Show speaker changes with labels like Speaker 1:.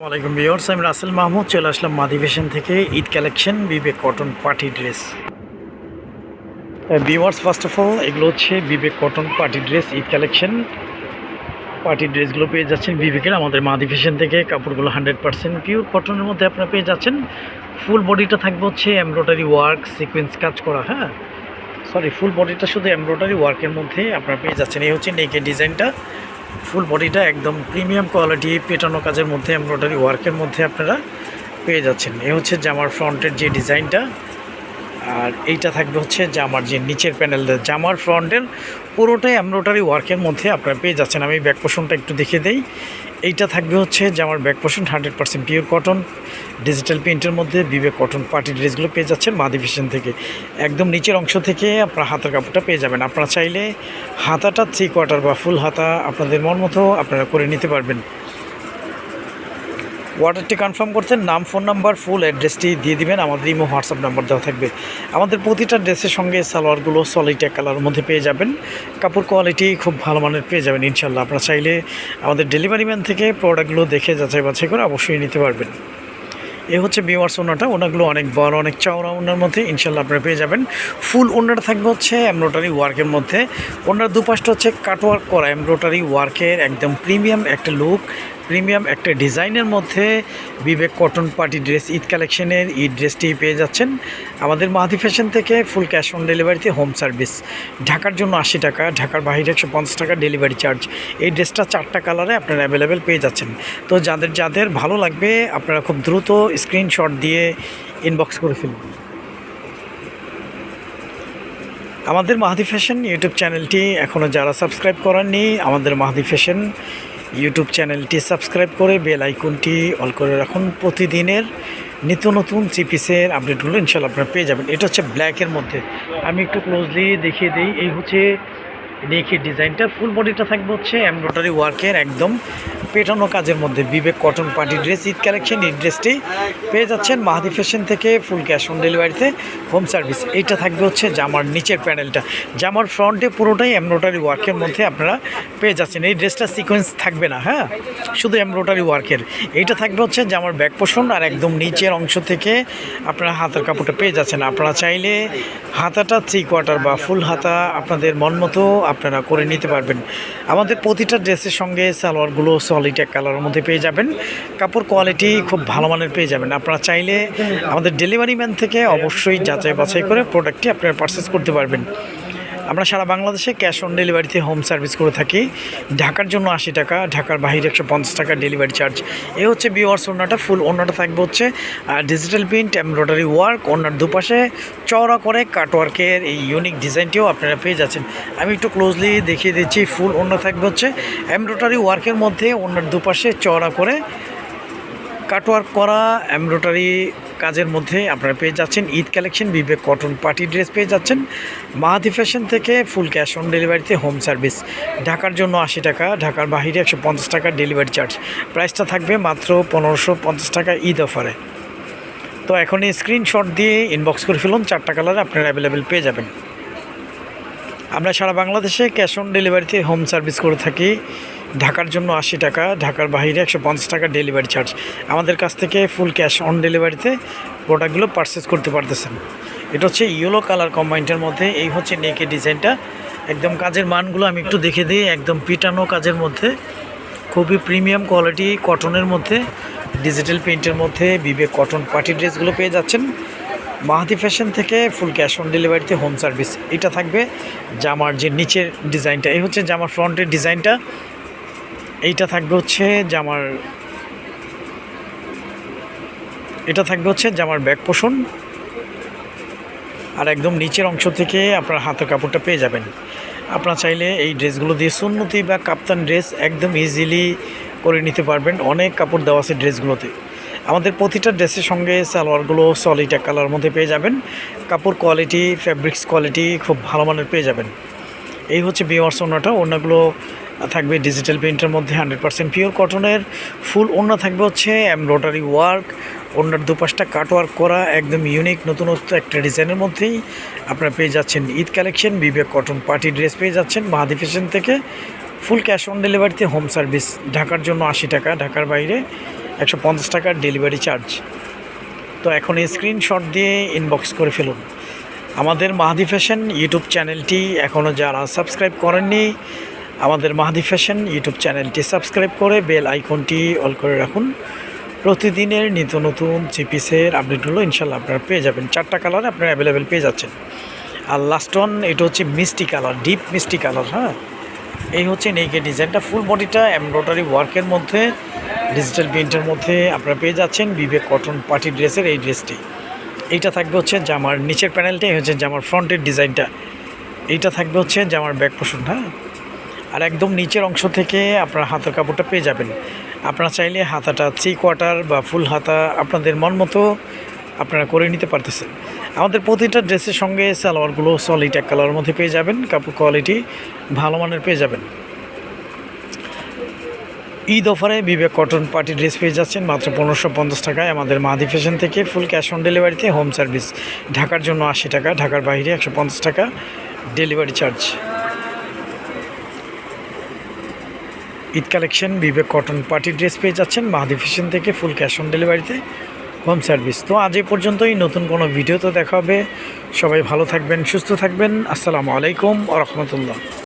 Speaker 1: ওয়ালাইকুম ভিউয়ার্স, আমি রাসেল মাহমুদ, চলে আসলাম মাদিভেশন থেকে Eid collection, Vivek cotton party dress. Viewers first of all এগুলো হচ্ছে Vivek cotton party dress, Eid collection. Party ড্রেসগুলো পেয়ে যাচ্ছেন বিবেকের, আমাদের মাদিভেশন থেকে। কাপড়গুলো হান্ড্রেড পার্সেন্ট পিওর কটনের মধ্যে আপনারা পেয়ে যাচ্ছেন। ফুল বডিটা থাকবে হচ্ছে এমব্রয়ডারি ওয়ার্ক সিকোয়েন্স কাজ করা হ্যাঁ? সরি ফুল বডিটা শুধু এমব্রয়ডারি ওয়ার্কের মধ্যে আপনারা পেয়ে যাচ্ছেন। এই হচ্ছে নেকের ডিজাইনটা ফুল বডিটা একদম প্রিমিয়াম কোয়ালিটি পেটানো কাজের মধ্যে এমব্রয়ডারি ওয়ার্কের মধ্যে আপনারা পেয়ে যাচ্ছেন। এ হচ্ছে জামার ফ্রন্টের যে ডিজাইনটা আর এইটা থাকবে হচ্ছে জামার যে নিচের প্যানেলটা জামার ফ্রন্টের পুরোটাই এমব্রয়ডারি ওয়ার্কের মধ্যে আপনারা পেয়ে যাচ্ছেন। আমি ব্যাক পোষণটা একটু দেখিয়ে দেই। এইটা থাকবে হচ্ছে জামার ব্যাক পোষণ hundred percent pure cotton digital প্রিন্টের মধ্যে বিবেক কটন পার্টি ড্রেসগুলো পেয়ে যাচ্ছেন মাদিভিশন থেকে। একদম নিচের অংশ থেকে আপনারা হাতের কাপড়টা পেয়ে যাবেন। আপনারা চাইলে হাতাটা থ্রি কোয়ার্টার বা ফুল হাতা আপনাদের মন মতো আপনারা করে নিতে পারবেন। অর্ডারটি কনফার্ম করতে নাম ফোন নাম্বার ফুল অ্যাড্রেসটি দিয়ে দিবেন। আমাদের ইমো হোয়াটসঅ্যাপ নাম্বার দেওয়া থাকবে। আমাদের প্রতিটা ড্রেসের সঙ্গে সালোয়ারগুলো সলিড এক কালারের মধ্যে পেয়ে যাবেন। কাপড় কোয়ালিটি খুব ভালো মানের পেয়ে যাবেন ইনশাল্লাহ আপনারা চাইলে আমাদের ডেলিভারি ম্যান থেকে প্রোডাক্টগুলো দেখে যাচাই বাছাই করে অবশ্যই নিতে পারবেন। এ হচ্ছে বিওয়ার্স ওনাটা। ওনাগুলো অনেক বড়, অনেক চওড়া ওনার মধ্যে ইনশাল্লাহ আপনারা পেয়ে যাবেন। ফুল ওনাটা থাকবে হচ্ছে এমব্রয়ডারি ওয়ার্কের মধ্যে। ওনার দুপাশটা হচ্ছে কাটওয়ার্ক করা এমব্রয়ডারি ওয়ার্কের একদম প্রিমিয়াম একটা লুক প্রিমিয়াম একটা ডিজাইনের মধ্যে Vivek cotton party dress, Eid কালেকশনের ঈদ ড্রেসটি পেয়ে যাচ্ছেন। আমাদের মাহাদি ফ্যাশন থেকে ফুল ক্যাশ অন ডেলিভারিতে হোম সার্ভিস। ঢাকার জন্য আশি টাকা, ঢাকার বাইরে একশো পঞ্চাশ টাকা ডেলিভারি চার্জ। এই ড্রেসটা চারটা কালারে আপনারা অ্যাভেলেবেল পেয়ে যাচ্ছেন। তো যাদের যাদের ভালো লাগবে, আপনারা খুব দ্রুত স্ক্রিনশট দিয়ে ইনবক্স করে ফেলুন। আমাদের মাহাদি ফ্যাশন ইউটিউব চ্যানেলটি এখনও যারা সাবস্ক্রাইব করেননি, আমাদের মাহাদি ফ্যাশন ইউটিউব চ্যানেলটি সাবস্ক্রাইব করে বেল আইকনটি অল করে রাখুন। প্রতিদিনের নিত্য নতুন চিপিসের আপডেটগুলো ইনশাল্লাহ আপনারা পেয়ে যাবেন। এটা হচ্ছে ব্ল্যাকের মধ্যে। আমি একটু ক্লোজলি দেখিয়ে দিই। এই হচ্ছে দেখি ডিজাইনটা ফুল বডিটা থাকবে হচ্ছে এমব্রয়ডারি ওয়ার্কের একদম পেটানো কাজের মধ্যে Vivek cotton party dress, Eid collection, এই ড্রেসটি পেয়ে যাচ্ছেন মাহাদি ফ্যাশন থেকে ফুল ক্যাশ অন ডেলিভারিতে। হোম সার্ভিস, এইটা থাকবে হচ্ছে জামার নিচের প্যানেলটা। জামার ফ্রন্টে পুরোটাই এমব্রয়ডারি ওয়ার্কের মধ্যে আপনারা পেয়ে যাচ্ছেন। এই ড্রেসটা সিকোয়েন্স থাকবে না হ্যাঁ? শুধু এমব্রয়ডারি ওয়ার্কের। এইটা থাকবে হচ্ছে জামার ব্যাক পোষণ আর একদম নিচের অংশ থেকে আপনারা হাতের কাপড়টা পেয়ে যাচ্ছেন। আপনারা চাইলে হাতাটা থ্রি কোয়ার্টার বা ফুল হাতা আপনাদের মন মতো আপনারা করে নিতে পারবেন। আমাদের প্রতিটা ড্রেসের সঙ্গে সালোয়ারগুলো সলিড এক কালারের মধ্যে পেয়ে যাবেন। কাপড় কোয়ালিটি খুব ভালো মানের পেয়ে যাবেন। আপনারা চাইলে আমাদের ডেলিভারি ম্যান থেকে অবশ্যই যাচাই বাছাই করে প্রোডাক্টটি আপনারা পারচেস করতে পারবেন। আমরা সারা বাংলাদেশে ক্যাশ অন ডেলিভারিতে হোম সার্ভিস করে থাকি। ঢাকার জন্য আশি টাকা, ঢাকার বাহিরে একশো পঞ্চাশ টাকা ডেলিভারি চার্জ। এ হচ্ছে বিওয়ার্স ওনাটা ফুল ওনাটা থাকবে হচ্ছে আর ডিজিটাল প্রিন্ট এমব্রয়ডারি ওয়ার্ক ওনার দুপাশে চওড়া করে কাটওয়ার্কের এই ইউনিক ডিজাইনটিও আপনারা পেয়ে যাচ্ছেন। আমি একটু ক্লোজলি দেখিয়ে দিচ্ছি, ফুল ওনা থাকবে হচ্ছে এমব্রয়ডারি ওয়ার্কের মধ্যে ওনার দুপাশে চওড়া করে কাটওয়ার্ক করা এমব্রয়ডারি কাজের মধ্যে আপনারা পেয়ে যাচ্ছেন Eid collection, Vivek cotton party dress পেয়ে যাচ্ছেন। মাহাদি ফ্যাশন থেকে ফুল ক্যাশ অন ডেলিভারিতে হোম সার্ভিস। ঢাকার জন্য আশি টাকা, ঢাকার বাহিরে একশো পঞ্চাশ টাকা ডেলিভারি চার্জ। প্রাইসটা থাকবে মাত্র পনেরোশো পঞ্চাশ টাকা ঈদ অফারে। তো এখন স্ক্রিনশট দিয়ে ইনবক্স করে ফেলুন, চারটা কালারে আপনারা অ্যাভেলেবেল পেয়ে যাবেন। আমরা সারা বাংলাদেশে ক্যাশ অন ডেলিভারিতে হোম সার্ভিস করে থাকি। ঢাকার জন্য আশি টাকা, ঢাকার বাইরে একশো পঞ্চাশ টাকা ডেলিভারি চার্জ আমাদের কাছ থেকে ফুল ক্যাশ অন ডেলিভারিতে প্রোডাক্টগুলো পারচেস করতে পারতেছেন। এটা হচ্ছে ইয়েলো কালার কম্বাইনটার মধ্যে, এই হচ্ছে নেকে ডিজাইনটা একদম কাজের মানগুলো আমি একটু দেখে দিই, একদম পিটানো কাজের মধ্যে। খুবই প্রিমিয়াম কোয়ালিটি কটনের মধ্যে ডিজিটাল প্রিন্টের মধ্যে, বিবেক কটন পার্টি ড্রেসগুলো পেয়ে যাচ্ছেন। মাহাতি ফ্যাশন থেকে ফুল ক্যাশ অন ডেলিভারিতে হোম সার্ভিস এটা থাকবে জামার যে নিচের ডিজাইনটা এই হচ্ছে জামার ফ্রন্টের ডিজাইনটা এইটা থাকবে হচ্ছে জামার এটা থাকবে হচ্ছে জামার ব্যাক পোষণ আর একদম নিচের অংশ থেকে আপনার হাতের কাপড়টা পেয়ে যাবেন। আপনারা চাইলে এই ড্রেসগুলো দিয়ে সুন্নতি বা কাপ্তান ড্রেস একদম ইজিলি করে নিতে পারবেন। অনেক কাপড় দেওয়া আছে ড্রেসগুলোতে। আমাদের প্রতিটা ড্রেসের সঙ্গে সালোয়ারগুলো সলিড এক কালার মধ্যে পেয়ে যাবেন। কাপড় কোয়ালিটি ফ্যাব্রিক্স কোয়ালিটি খুব ভালো মানের পেয়ে যাবেন। এই হচ্ছে বিওয়ার্স ওনাটা ওনাগুলো থাকবে ডিজিটাল প্রিন্টের মধ্যে হান্ড্রেড পার্সেন্ট পিওর কটনের ফুল ওড়না থাকবে হচ্ছে এমব্রয়ডারি ওয়ার্ক ওনার দুপাশটা কাট ওয়ার্ক করা, একদম ইউনিক নতুনত্ব একটা ডিজাইনের মধ্যেই আপনারা পেয়ে যাচ্ছেন Eid collection Vivek cotton party dress পেয়ে যাচ্ছেন মাহাদি ফ্যাশন থেকে ফুল ক্যাশ অন ডেলিভারিতে হোম সার্ভিস ঢাকার জন্য আশি টাকা, ঢাকার বাইরে একশো পঞ্চাশ টাকার ডেলিভারি চার্জ তো এখন স্ক্রিনশট দিয়ে ইনবক্স করে ফেলুন। আমাদের মাহাদি ফ্যাশন ইউটিউব চ্যানেলটি এখনও যারা সাবস্ক্রাইব করেননি আমাদের মাহাদি ফ্যাশন ইউটিউব চ্যানেলটি সাবস্ক্রাইব করে বেল আইকনটি অল করে রাখুন। প্রতিদিনের নিত্য নতুন চিপিসের আপডেটগুলো ইনশাল্লাহ আপনারা পেয়ে যাবেন। চারটা কালার আপনারা অ্যাভেলেবেল পেয়ে যাচ্ছেন। আর লাস্ট ওয়ান এটা হচ্ছে মিষ্টি কালার ডিপ মিষ্টি কালার হ্যাঁ? এই হচ্ছে নেকের ডিজাইনটা ফুল বডিটা এমব্রয়ডারি ওয়ার্কের মধ্যে ডিজিটাল প্রিন্টের মধ্যে আপনারা পেয়ে যাচ্ছেন বিবেক কটন পার্টি ড্রেসের এই ড্রেসটি এইটা থাকবে হচ্ছে জামার নিচের প্যানেলটাই হচ্ছে জামার ফ্রন্টের ডিজাইনটা এইটা থাকবে হচ্ছে জামার ব্যাক পোষণ হ্যাঁ? আর একদম নিচের অংশ থেকে আপনার হাতের কাপড়টা পেয়ে যাবেন। আপনারা চাইলে হাতাটা থ্রি কোয়ার্টার বা ফুল হাতা আপনাদের মন মতো আপনারা করে নিতে পারতেছেন। আমাদের প্রতিটা ড্রেসের সঙ্গে সালোয়ারগুলো সলিড এক কালারের মধ্যে পেয়ে যাবেন, কাপড় কোয়ালিটি ভালো মানের পেয়ে যাবেন। ঈদ অফারে বিবেক কটন পার্টি ড্রেস পেয়ে যাচ্ছেন, মাত্র পনেরোশো পঞ্চাশ টাকায় আমাদের মাদি ফ্যাশন থেকে ফুল ক্যাশ অন ডেলিভারিতে হোম সার্ভিস ঢাকার জন্য আশি টাকা, ঢাকার বাইরে একশো পঞ্চাশ টাকা delivery charge Eid collection, Vivek cotton party dress পেয়ে যাচ্ছেন মাহাদি ফ্যাশন থেকে ফুল ক্যাশ অন ডেলিভারিতে হোম সার্ভিস। তো আজ এ পর্যন্তই, নতুন কোনো ভিডিও তো দেখা হবে। সবাই ভালো থাকবেন, সুস্থ থাকবেন। আসসালামু আলাইকুম আ রহমতুল্লাহ।